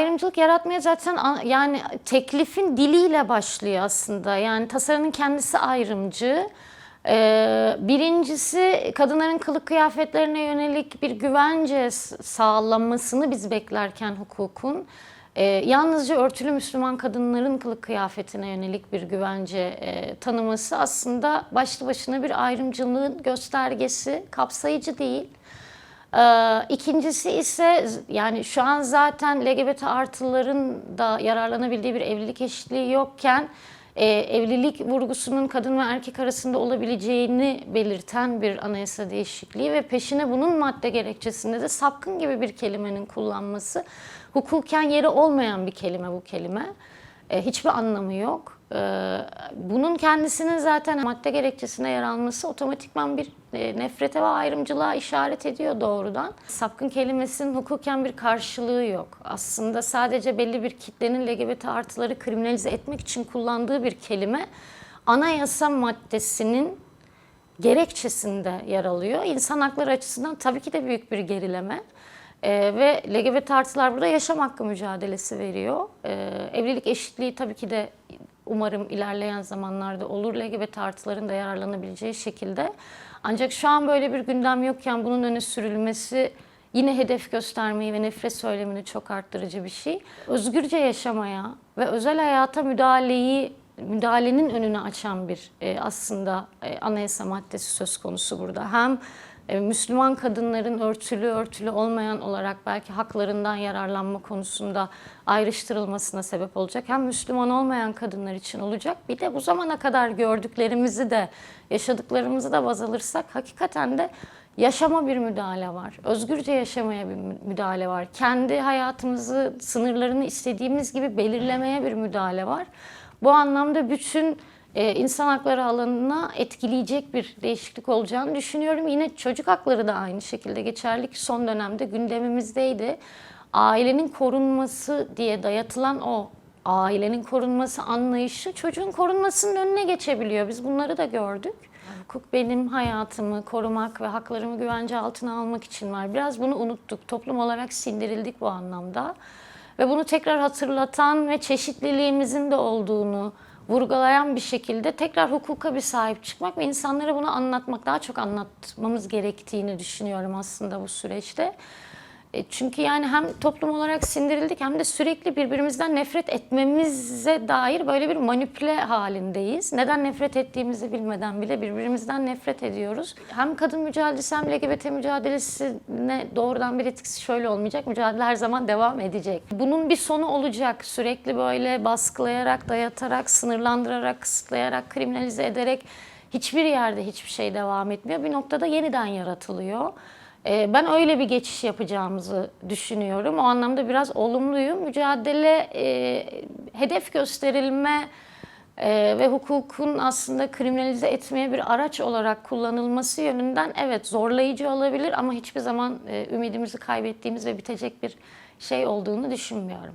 ayrımcılık yaratmaya zaten yani teklifin diliyle başlıyor aslında. Yani tasarının kendisi ayrımcı. Ee, birincisi kadınların kılık kıyafetlerine yönelik bir güvence s- sağlamasını biz beklerken hukukun e, yalnızca örtülü Müslüman kadınların kılık kıyafetine yönelik bir güvence e, tanıması aslında başlı başına bir ayrımcılığın göstergesi, kapsayıcı değil. Ee, İkincisi ise yani şu an zaten LGBT artıların da yararlanabildiği bir evlilik eşitliği yokken e, evlilik vurgusunun kadın ve erkek arasında olabileceğini belirten bir anayasa değişikliği ve peşine bunun madde gerekçesinde de sapkın gibi bir kelimenin kullanması hukuken yeri olmayan bir kelime bu kelime. E, hiçbir anlamı yok. E, bunun kendisinin zaten madde gerekçesine yer alması otomatikman bir e, nefrete ve ayrımcılığa işaret ediyor doğrudan. Sapkın kelimesinin hukuken bir karşılığı yok. Aslında sadece belli bir kitlenin LGBT artıları kriminalize etmek için kullandığı bir kelime anayasa maddesinin gerekçesinde yer alıyor. İnsan hakları açısından tabii ki de büyük bir gerileme. Ee, ve LGBT artılar burada yaşam hakkı mücadelesi veriyor. Ee, evlilik eşitliği tabii ki de umarım ilerleyen zamanlarda olur. LGBT artıların da yararlanabileceği şekilde. Ancak şu an böyle bir gündem yokken bunun öne sürülmesi yine hedef göstermeyi ve nefret söylemini çok arttırıcı bir şey. Özgürce yaşamaya ve özel hayata müdahaleyi müdahalenin önünü açan bir e, aslında e, anayasa maddesi söz konusu burada. Hem Müslüman kadınların örtülü örtülü olmayan olarak belki haklarından yararlanma konusunda ayrıştırılmasına sebep olacak. Hem Müslüman olmayan kadınlar için olacak. Bir de bu zamana kadar gördüklerimizi de yaşadıklarımızı da baz alırsak hakikaten de yaşama bir müdahale var. Özgürce yaşamaya bir mü- müdahale var. Kendi hayatımızı, sınırlarını istediğimiz gibi belirlemeye bir müdahale var. Bu anlamda bütün e, insan hakları alanına etkileyecek bir değişiklik olacağını düşünüyorum. Yine çocuk hakları da aynı şekilde geçerli ki son dönemde gündemimizdeydi. Ailenin korunması diye dayatılan o ailenin korunması anlayışı çocuğun korunmasının önüne geçebiliyor. Biz bunları da gördük. Hukuk benim hayatımı korumak ve haklarımı güvence altına almak için var. Biraz bunu unuttuk. Toplum olarak sindirildik bu anlamda. Ve bunu tekrar hatırlatan ve çeşitliliğimizin de olduğunu vurgulayan bir şekilde tekrar hukuka bir sahip çıkmak ve insanlara bunu anlatmak, daha çok anlatmamız gerektiğini düşünüyorum aslında bu süreçte. E, Çünkü yani hem toplum olarak sindirildik hem de sürekli birbirimizden nefret etmemize dair böyle bir manipüle halindeyiz. Neden nefret ettiğimizi bilmeden bile birbirimizden nefret ediyoruz. Hem kadın mücadelesi hem LGBT mücadelesine doğrudan bir etkisi şöyle olmayacak. Mücadele her zaman devam edecek. Bunun bir sonu olacak. Sürekli böyle baskılayarak, dayatarak, sınırlandırarak, kısıtlayarak, kriminalize ederek hiçbir yerde hiçbir şey devam etmiyor. Bir noktada yeniden yaratılıyor. Ee, Ben öyle bir geçiş yapacağımızı düşünüyorum. O anlamda biraz olumluyum. Mücadele, e, hedef gösterilme e, ve hukukun aslında kriminalize etmeye bir araç olarak kullanılması yönünden evet zorlayıcı olabilir ama hiçbir zaman e, ümidimizi kaybettiğimiz ve bitecek bir şey olduğunu düşünmüyorum.